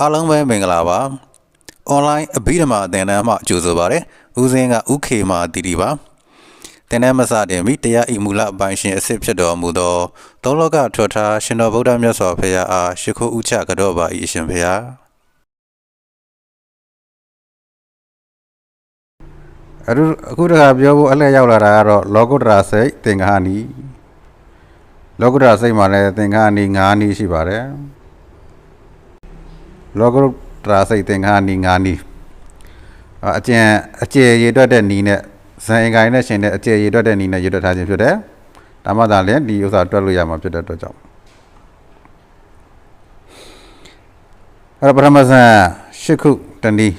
အားလုံးပဲမင်္ဂလာပါအွန်လိုင်းအဘိဓမ္မာသင်တန်းမှကြိုဆိုပါရစေဦးစင်းကဥခေမာတီတီပါသင်တန်းမစတင်မီတရားဤမူလအပိုင်းရှင်အစစ်ဖြစ်တော်မူသောသုံးလောကထွတ်ထားရှင်တော်ဗုဒ္ဓမြတ်စွာဘုရားအားရှိခိုးဥချကြောပါ၏အရှင်ဘုရားအခုအခုတခါပြောဖို့အလှည့်ရောက်လာတာကတော့လောကုတ္တရာစိတ်သင်္ဃာနီလောကုတ္တရာစိတ်မှာလည်းသင်္ဃာနီ၅နီးရှိပါတယ် လောကတရာစိတ်သင်္ခါနီငါနီအကျဉ်အကျေရေတွက်တဲ့နီနဲ့ဇန်အင်္ဂိုင်းနဲ့ရှင်တဲ့အကျေရေတွက်တဲ့နီနဲ့ရေတွက်ထားခြင်းဖြစ်တယ်။ဒါမှသာလည်းဒီဥစ္စာတွက်လို့ရမှာဖြစ်တဲ့အတွက်ကြောင့်အဲ့တော့ပထမဇန်ရှစ်ခုတနည်း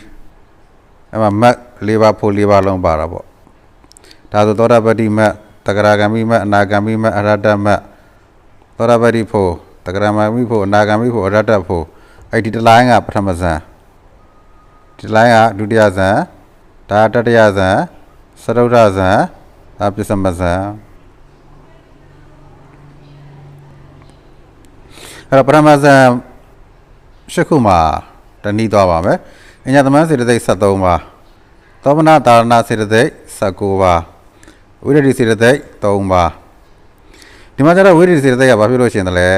အဲ့မှာမတ်၄ပါးဖို့၄ပါးလုံးပါတာပေါ့။ဒါဆိုသောတာပတိမတ်တဂရဂမိမတ်အနာဂမိမတ်အရဟတမတ်သောတာပတိဖို့တဂရမမိဖို့အနာဂမိဖို့အရဟတဖို့ အဲ့ဒီတလိုင်းကပထမဇန်ဒီလိုင်းကဒုတိယဇန်ဒါတတိယဇန်သရုဒ္ဓဇန်ဒါပစ္စမဇန်အဲ့တော့ပထမဇန်ရှစ်ခုမှာတနည်းသွားပါမယ်အညာသမန်းစေတသိက်73ပါသောမနာတာရဏစေတသိက်19ပါဝိရဒိစေတသိက်3ပါဒီမှာကျတော့ဝိရဒိစေတသိက်ကဘာဖြစ်လို့ရှင်တယ်လဲ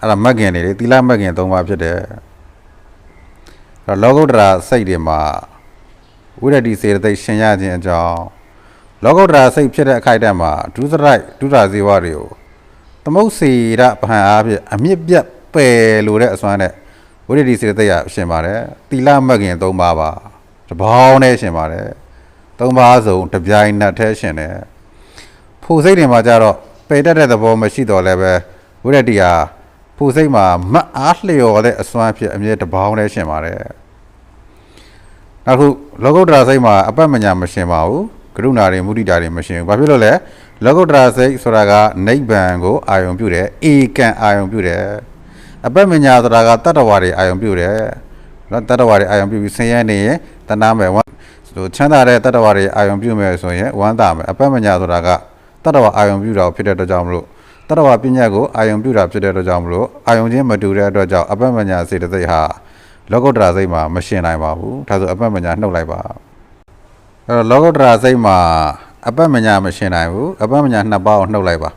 အဲ့ဒါမက်ခင်နေလေသီလမက်ခင်၃ပါးဖြစ်တယ်အဲ့တော့လောကုတ္တရာစိတ်တွေမှာဝိရတိစေတသိက်ရှင်ရခြင်းအကြောင်းလောကုတ္တရာစိတ်ဖြစ်တဲ့အခိုက်အတန့်မှာဒုစရိုက်ဒုရာဇေဝတွေကိုသမုတ်စေရဗဟန်အားဖြင့်အမြင့်ပြတ်ပယ်လို့တဲ့အစွမ်းနဲ့ဝိရတိစေတသိက်ကရှင်ပါတယ်သီလမက်ခင်၃ပါးပါတပေါင်းနဲ့ရှင်ပါတယ်၃ပါးစုံတပြိုင်နက်တည်းရှင်တယ်ဖို့စိတ်တွေမှာကြတော့ပယ်တတ်တဲ့သဘောမရှိတော့လည်းပဲဝိရတိဟာ ဖူစိတ်မှာမတ်အားလျော်တဲ့အစွမ်းဖြစ်အမြဲတပေါင်းနဲ့ရှင်ပါတယ်နောက်ခုလောကုတ္တရာစိတ်မှာအပတ်မညာမရှင်ပါဘူးကရုဏာတွေမုဒိတာတွေမရှင်ဘူးဘာဖြစ်လို့လဲလောကုတ္တရာစိတ်ဆိုတာကနိဗ္ဗာန်ကိုအာယုံပြုတယ်ဧကံအာယုံပြုတယ်အပတ်မညာဆိုတာကတတ္တဝါတွေအာယုံပြုတယ်နော်တတ္တဝါတွေအာယုံပြုပြီးဆင်းရဲနေရင်တဏှာမယ်ဝမ်းဆိုချမ်းသာတဲ့တတ္တဝါတွေအာယုံပြုမယ်ဆိုရင်ဝမ်းသာမယ်အပတ်မညာဆိုတာကတတ္တဝါအာယုံပြုတာဖြစ်တဲ့အတွက်ကြောင့်မလို့ တတဝပညာကိုအာယုံပြုတာဖြစ်တဲ့အတွက်ကြောင့်မလို့အာယုံချင်းမတူတဲ့အတွက်ကြောင့်အပ္ပမညာစေတသိက်ဟာလောကုတ္တရာစိတ်မှာမရှင်နိုင်ပါဘူးဒါဆိုအပ္ပမညာနှုတ်လိုက်ပါအဲ့တော့လောကုတ္တရာစိတ်မှာအပ္ပမညာမရှင်နိုင်ဘူးအပ္ပမညာနှစ်ပါးကိုနှုတ်လိုက်ပါ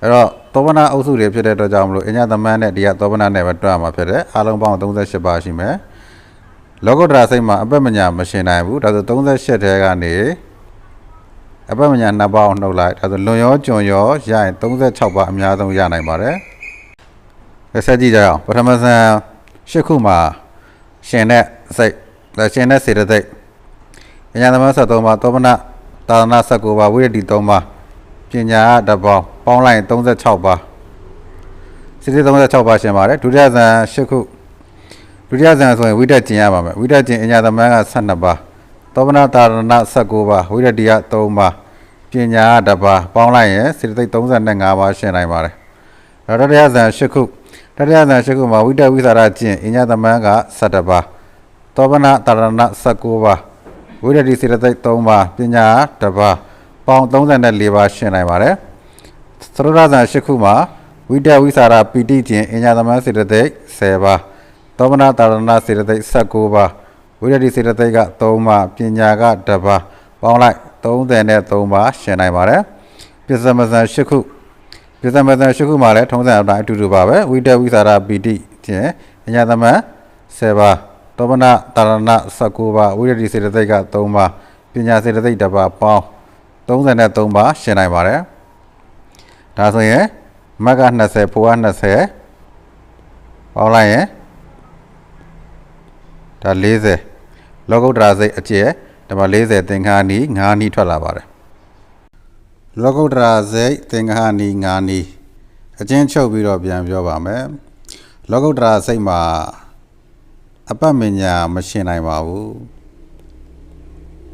အဲ့တော့သောဗနာအုပ်စုတွေဖြစ်တဲ့အတွက်ကြောင့်မလို့အညသမန်းနဲ့ဒီကသောဗနာနဲ့ပဲတွက်မှာဖြစ်တယ်အားလုံးပေါင်း38ပါးရှိမယ်လောကုတ္တရာစိတ်မှာအပ္ပမညာမရှင်နိုင်ဘူးဒါဆို38ထဲကနေ အပတ်မညာနှစ်ပါးအောင်နှုတ်လိုက်ဒါဆိုလွန်ရောကျွန်ရောရရင်36ပါးအများဆုံးရနိုင်ပါတယ်။ဆက်ကြည့်ကြအောင်ပထမဆန်ရှစ်ခုမှာရှင်တဲ့စိတ်ဒါရှင်တဲ့စေတသိက်အညာသမ73ပါးသောမနသာသနာ19ပါးဝိရတိ3ပါးပညာတစ်ပေါင်းပေါင်းလိုက်36ပါးစေတသိက်36ပါးရှင်ပါတယ်ဒုတိယဆန်ရှစ်ခုဒုတိယဆန်ဆိုရင်ဝိတ္တကျင်ရပါမယ်ဝိတ္တကျင်အညာသမက12ပါး သောမနာတာရဏ19ပါးဝိရတိယ3ပါးပညာတစ်ပါးပေါင်းလိုက်ရင်စေတသိက်35ပါးရှင်းနိုင်ပါတယ်။ရတရဇန်8ခုတရယဇန်8ခုမှာဝိတဝိသရာကျင့်အညသမန်းက17ပါးသောမနာတာရဏ19ပါးဝိရတိစေတသိက်3ပါးပညာတစ်ပါးပေါင်း34ပါးရှင်းနိုင်ပါတယ်။သရရဇန်8ခုမှာဝိတဝိသရာပီတိကျင့်အညသမန်းစေတသိက်10ပါးသောမနာတာရဏစေတသိက်19ပါး ဝိရတိစေတသိက်က3ပါးပညာက1ပါးပေါင်းလိုက်33ပါးရှင်းနိုင်ပါတယ်ပစ္စမဇန်8ခုပစ္စမဇန်8ခုမှာလည်းထုံးစံအတိုင်းအတူတူပါပဲဝိတဝိသရာပီတိခြင်းအညာသမန်10ပါးသောမနတာရဏ19ပါးဝိရတိစေတသိက်က3ပါးပညာစေတသိက်1ပါးပေါင်း33ပါးရှင်းနိုင်ပါတယ်ဒါဆိုရင်မက်က20ဖိုးက20ပေါင်းလိုက်ရင် ဒါ40လောကုတ္တရာစိတ်အကျဲဒါမှ40သင်္ခါနီ9နီးထွက်လာပါတယ်လောကုတ္တရာစိတ်သင်္ခါနီ9နီးအချင်းချုပ်ပြီးတော့ပြန်ပြောပါမယ်လောကုတ္တရာစိတ်မှာအပ္ပမညာမရှင်းနိုင်ပါဘူး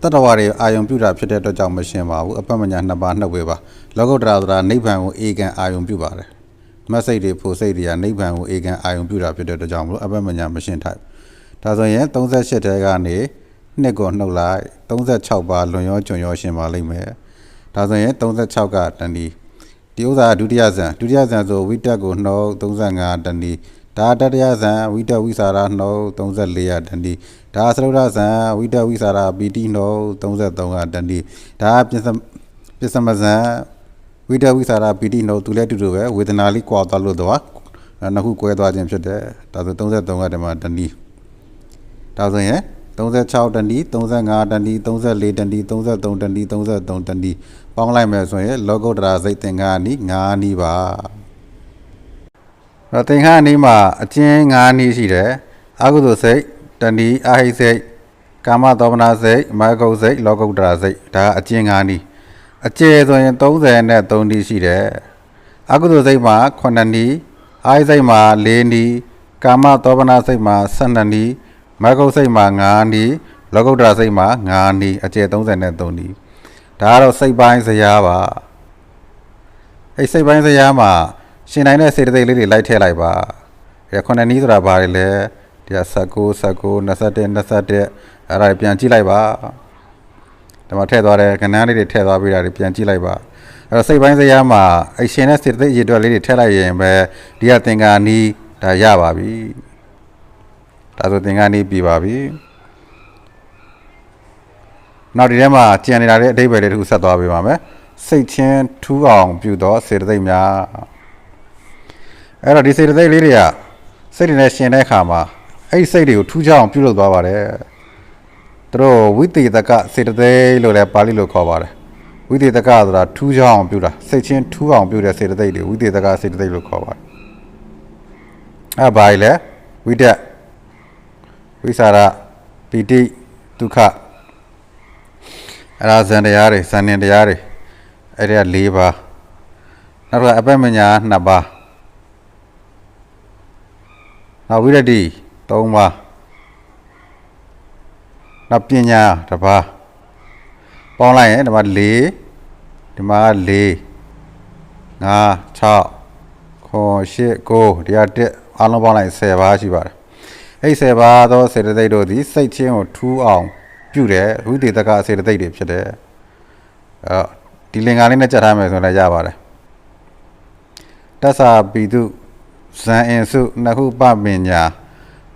တတဝါတွေအာယုံပြုတာဖြစ်တဲ့အတွက်ကြောင့်မရှင်းပါဘူးအပ္ပမညာနှစ်ပါးနှုတ်ပေးပါလောကုတ္တရာဆိုတာနိဗ္ဗာန်ကိုအေကံအာယုံပြုပါတယ်မတ်စိတ်တွေဖို့စိတ်တွေကနိဗ္ဗာန်ကိုအေကံအာယုံပြုတာဖြစ်တဲ့အတွက်ကြောင့်မလို့အပ္ပမညာမရှင်းထိုက် ဒါဆိုရင်38တဲကနေနှစ်ကိုနှုတ်လိုက်36ပါလွန်ရောကျွံရောရှင်းပါလိမ့်မယ်ဒါဆိုရင်36ကတဏီဒီဥစ္စာဒုတိယဇန်ဒုတိယဇန်ဆိုဝိတက်ကိုနှုတ်35တဏီဒါတတရဇံဝိတဝိစာရနှုတ်34ရတန်ဒီဒါသရုဒ္ဓဇံဝိတဝိစာရပီတိနှုတ်33ရတန်ဒီဒါပစ္စပစ္စမဇံဝိတဝိစာရပီတိနှုတ်သူလည်းတူတူပဲဝေဒနာလေးကွာသွားလို့တော့နှစ်ခုကွဲသွားခြင်းဖြစ်တယ်ဒါဆို33ရတမတန်ဒီ ဒါဆိုရင်36တန်ဒီ35တန်ဒီ34တန်ဒီ33တန်ဒီ33တန်ဒီပေါင်းလိုက်မယ်ဆိုရင်လောကုတ္တရာစိတ်သင်္ကန်းနီး9နီးပါတော့သင်္ခါနီးမှာအကျဉ်း၅နည်းရှိတယ်အကုသိုလ်စိတ်တဏီအာဟိစိတ်ကာမသောမနာစိတ်မာဂုတ်စိတ်လောကုတ္တရာစိတ်ဒါအကျဉ်း၅နည်းအကျယ်ဆိုရင်30နဲ့3နည်းရှိတယ်အကုသိုလ်စိတ်မှာ9နည်းအာဟိစိတ်မှာ4နည်းကာမသောမနာစိတ်မှာ12နည်း မာဂုတ်စိတ်မှာ9နည်းလောကုတ္တရာစိတ်မှာ9နည်းအကျယ်30နဲ့3နည်းဒါကတော့စိတ်ပိုင်းစရာပါအဲ့စိတ်ပိုင်းစရာမှာရှင်နိုင်တဲ့စေတသိက်လေးတွေလိုက်ထည့်လိုက်ပါဒီခုနှစ်နည်းဆိုတာဘာတွေလဲဒီက19 19 21 21အဲ့ဒါတွေပြန်ကြည့်လိုက်ပါဒီမှာထည့်သွားတဲ့ကဏ္ဍလေးတွေထည့်သွားပြီးတာတွေပြန်ကြည့်လိုက်ပါအဲ့တော့စိတ်ပိုင်းစရာမှာအဲ့ရှင်တဲ့စေတသိက်ရည်တွက်လေးတွေထည့်လိုက်ရင်ပဲဒီကသင်္ကာနီးဒါရပါပြီ ဒါဆိုသင်္ကာနီးပြီပါပြီနောက်ဒီထဲမှာကြံနေတာတဲ့အဓိပ္ပာယ်လေးတစ်ခုဆက်သွားပေးပါမယ်စိတ်ချင်းထူးအောင်ပြုသောစေတသိက်များအဲ့တော့ဒီစေတသိက်လေးတွေကစိတ်တွေနဲ့ရှင်တဲ့အခါမှာအဲ့ဒီစိတ်တွေကိုထူးခြားအောင်ပြုလုပ်သွားပါတယ်သူတို့ဝိသေတကစေတသိက်လို့လည်းပါဠိလိုခေါ်ပါတယ်ဝိသေတကဆိုတာထူးခြားအောင်ပြုတာစိတ်ချင်းထူးအောင်ပြုတဲ့စေတသိက်တွေဝိသေတကစေတသိက်လို့ခေါ်ပါတယ်အဲ့ဘာလဲဝိတက် ဝိสารပိတိဒုက္ခ အဲ့ဒါဇန်တရားတွေဇန်နင်တရားတွေအဲ့ဒီက၄ပါးနောက်တစ်ခါအပက်မညာ2ပါးနောက်ဝိရတိ3ပါးနောက်ပညာတစ်ပါးပေါင်းလိုက်ရင်ဒီမှာ4ဒီမှာ4 5 6ခွန်8 9တရား1အားလုံးပေါင်းလိုက်10ပါးရှိပါတယ် အဲ့10ပါးသောစေတသိက်တို့သည်စိတ်ချင်းကိုထူးအောင်ပြုတယ်ဝိသေတကစေတသိက်တွေဖြစ်တယ်အဲ့ဒီလင်္ကာလေးနဲ့ကြက်ထားမယ်ဆိုရင်လည်းရပါတယ်တသပိတုဇံအင်စုနဟုပပညာ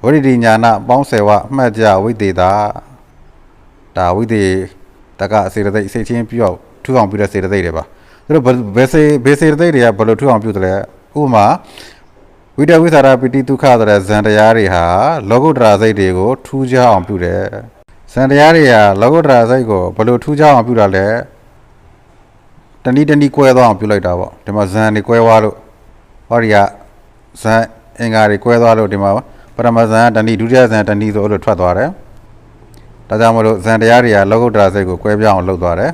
ဝိရိတိညာနာပေါင်းဆယ်ဝအမှတ်ကြဝိသေတာဒါဝိသေတကစေတသိက်စိတ်ချင်းပြုအောင်ထူအောင်ပြုတဲ့စေတသိက်တွေပါသူတို့ဘယ်စေဘယ်စေတသိက်တွေကဘယ်လိုထူအောင်ပြုတယ်လဲဥပမာ ဝိတဝိသရာပိတိဒုက္ခဆိုတဲ့ဇန်တရားတွေဟာလောကုတ္တရာစိတ်တွေကိုထူးခြားအောင်ပြုတယ်ဇန်တရားတွေဟာလောကုတ္တရာစိတ်ကိုဘယ်လိုထူးခြားအောင်ပြုတာလဲတဏီတဏီကွဲသွားအောင်ပြုလိုက်တာပေါ့ဒီမှာဇန်တွေကွဲသွားလို့ဟောဒီကဇန်အင်္ဂါတွေကွဲသွားလို့ဒီမှာပရမဇန်တဏီဒုတိယဇန်တဏီဆိုလို့ထွက်သွားတယ်ဒါကြောင့်မလို့ဇန်တရားတွေကလောကုတ္တရာစိတ်ကိုကွဲပြားအောင်လုပ်သွားတယ်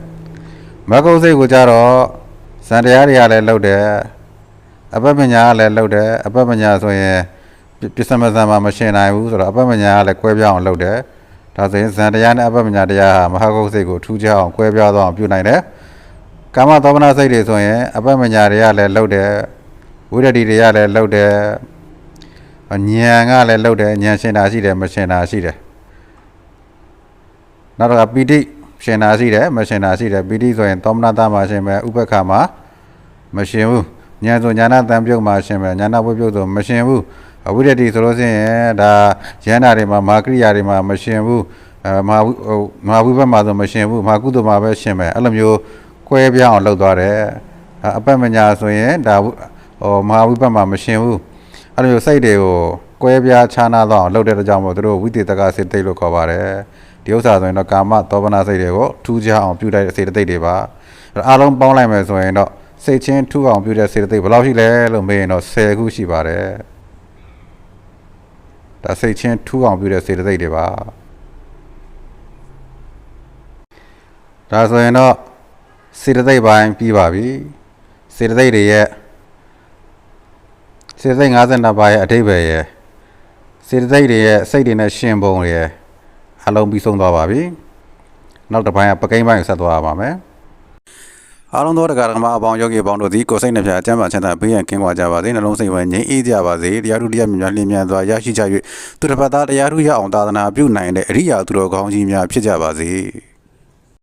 မဂ္ဂုစိတ်ကိုကြတော့ဇန်တရားတွေကလည်းလုပ်တယ် အပပညာကလည်းလုပ်တယ်အပပညာဆိုရင်ပစ္စမဇန်မှာမရှင်းနိုင်ဘူးဆိုတော့အပပညာကလည်းကွဲပြားအောင်လုပ်တယ်ဒါဆိုရင်ဇန်တရားနဲ့အပပညာတရားဟာမဟာဂုတ်စိတ်ကိုထူးခြားအောင်ကွဲပြားသွားအောင်ပြုနိုင်တယ်ကာမသောမနာစိတ်တွေဆိုရင်အပပညာတွေကလည်းလုပ်တယ်ဝိရဒိတွေကလည်းလုပ်တယ်ဉာဏ်ကလည်းလုပ်တယ်ဉာဏ်ရှင်းတာရှိတယ်မရှင်းတာရှိတယ်နောက်တော့ပီတိရှင်းတာရှိတယ်မရှင်းတာရှိတယ်ပီတိဆိုရင်သောမနာတမှာရှင်းမယ်ဥပ္ပခါမှာမရှင်းဘူး ဉာဏ်ဆိုဉာဏတန်ပြုတ်မှာရှင်းမယ်ဉာဏဝိပြုတ်ဆိုမရှင်းဘူးအဝိရဒိဆိုလို့ရှိရင်ဒါဉာဏတွေမှာမာကရိယာတွေမှာမရှင်းဘူးအဲမဟာဟိုမဟာဝိပဿနာဆိုမရှင်းဘူးမဟာကုသမှာပဲရှင်းမယ်အဲ့လိုမျိုးကွဲပြားအောင်လုပ်သွားတယ်အပ္ပမညာဆိုရင်ဒါဟိုမဟာဝိပဿနာမရှင်းဘူးအဲ့လိုမျိုးစိတ်တွေကိုကွဲပြားခြားနာတော့အောင်လုပ်တဲ့ကြောင့်မို့သူတို့ဝိသေတကစေတိတ်လို့ခေါ်ပါတယ်ဒီဥစ္စာဆိုရင်တော့ကာမသောဗနာစိတ်တွေကိုထူးခြားအောင်ပြုတဲ့စေတသိက်တွေပါအားလုံးပေါင်းလိုက်မယ်ဆိုရင်တော့ စိတ်ချင်းထူအောင်ပြုတဲ့စေတသိက်ဘယ်လောက်ရှိလဲလို့မေးရင်တော့10ခုရှိပါတယ်ဒါစိတ်ချင်းထူအောင်ပြုတဲ့စေတသိက်တွေပါဒါဆိုရင်တော့စေတသိက်ပိုင်းပြီးပါပြီစေတသိက်တွေရဲ့စေတသိက်52ပါးရဲ့အဓိပ္ပာယ်ရဲ့စေတသိက်တွေရဲ့စိတ်တွေနဲ့ရှင်ပုံတွေရဲ့အလုံးပြီးဆုံးသွားပါပြီနောက်တစ်ပိုင်းကပကိန်းပိုင်းကိုဆက်သွားပါမယ် အားလုံးသောတရားဓမ္မအပေါင်းယောဂီအပေါင်းတို့သည်ကိုယ်စိတ်နှပြအကျမ်းပါချမ်းသာဘေးရန်ကင်းကွာကြပါစေနှလုံးစိတ်ဝဲငြိမ်းအေးကြပါစေတရားထုတရားမြတ်များလင်းမြန်စွာရရှိကြ၍သူတစ်ဖက်သားတရားထုရအောင်သာသနာပြုနိုင်တဲ့အရိယာသူတော်ကောင်းကြီးများဖြစ်ကြပါစေ